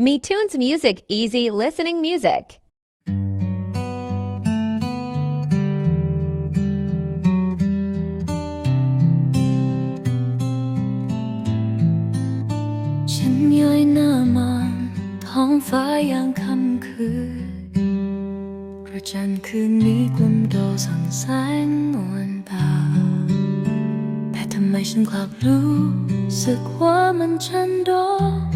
Me Tunes Music Easy Listening Music. ฉันย้อยหน้ามองท้องฟ้ายามค่ำคืนพระจันทร์คืนนี้กลุ่มโดส่องแสงนวลตาแต่ทำไมฉันกลับรู้สึกว่ามันฉันโดด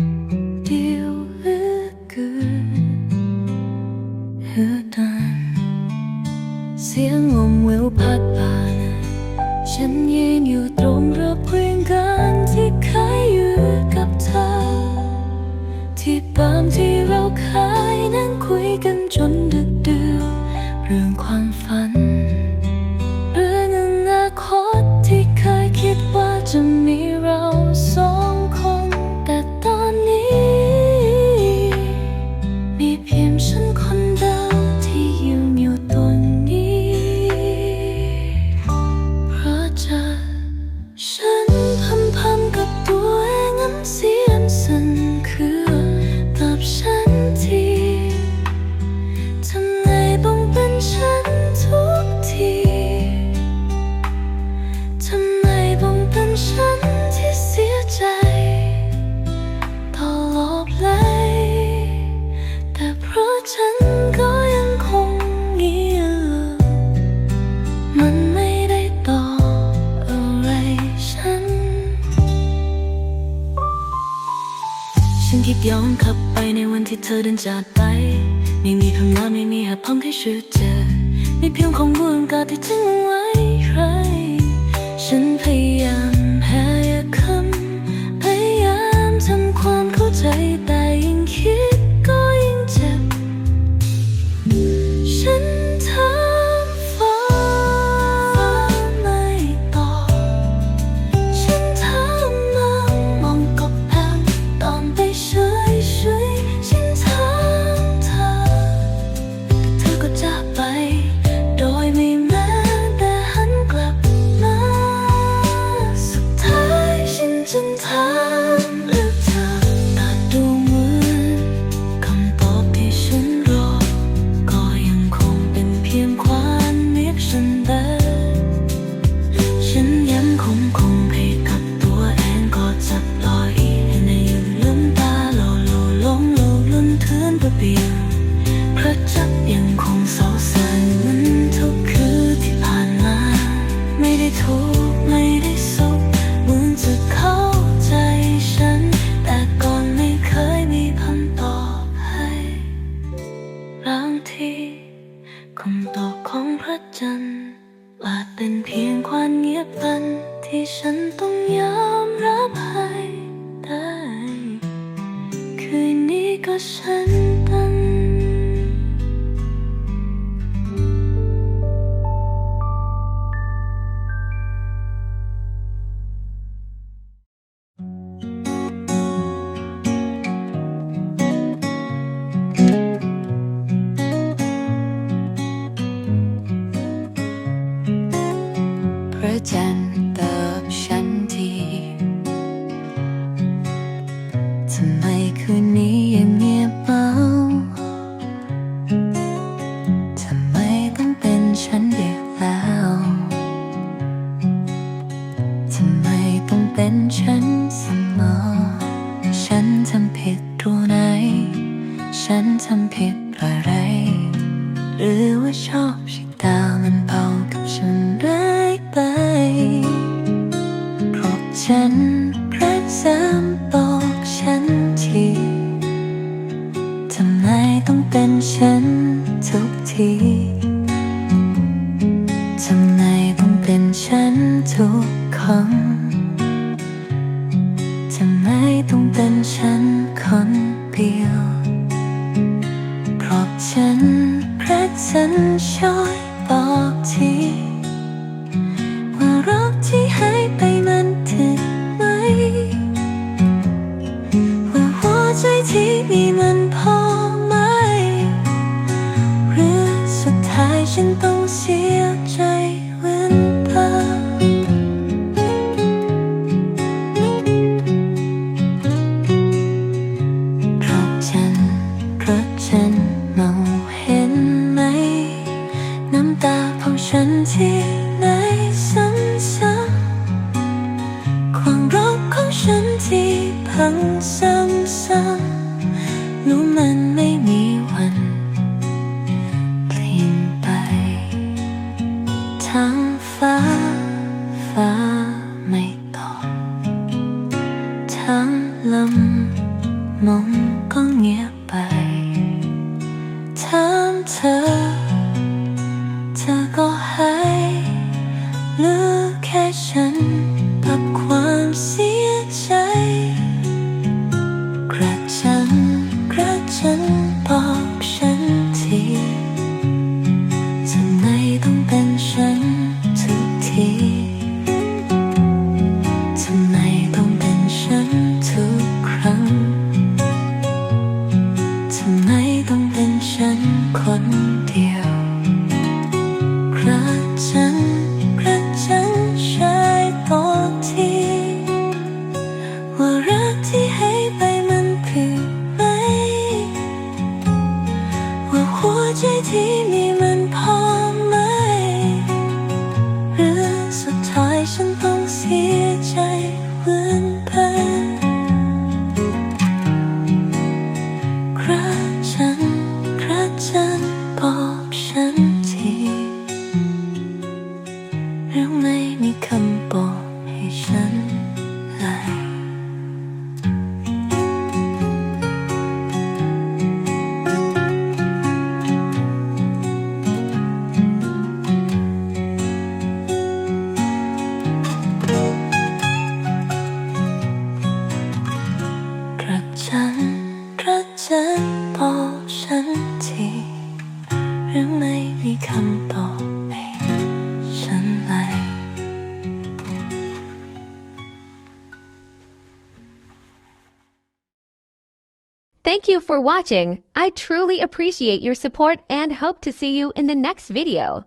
องขับไปในวันที่เธอเดินจากไป ไม่มีคำลาไม่มีเหตุผลให้ช่วยเจอ มีเพียงของบุญกาที่ทิ้งไว้ เทือนประเบียงพระจับยังคงเศร้าสันเหมือนทุกคืนที่ผ่านมา ไม่ได้ทุกไม่ได้สุขเหมือนจะเข้าใจฉัน แต่ก่อนไม่เคยมีคำตอบให้บางทีคำตอบของพระจันทร์อาจเป็นเพียงความเงียบงันที่ฉันต้องยอมรับให้ได้ คืนนี้ก็ฉัน ตั ฉันเสมอ ฉันทำผิดตรงไหน ฉันทำผิดอะไร หรือว่าชอบชิตามันเบากับฉันเรื่อยไปเพราะฉันพระซ้ำบอกฉันทีทำไมต้องเป็นฉันทุกทีทำไมต้องเป็นฉันทุกคำทำไม ต้องเป็นฉันคนเดียว เพราะฉันพระจันช่วยบอกที น้ำตาของฉันที่ไหนสันสักความรักของฉันที่พังซ้ำซ้ำรู้มันไม่มีวันเปลี่ยนไปทั้งฟ้าฟ้าไม่ตอทั้งลำมองก็เงียบไปถามเธอ 春天。Thank you for watching. I truly appreciate your support and hope to see you in the next video.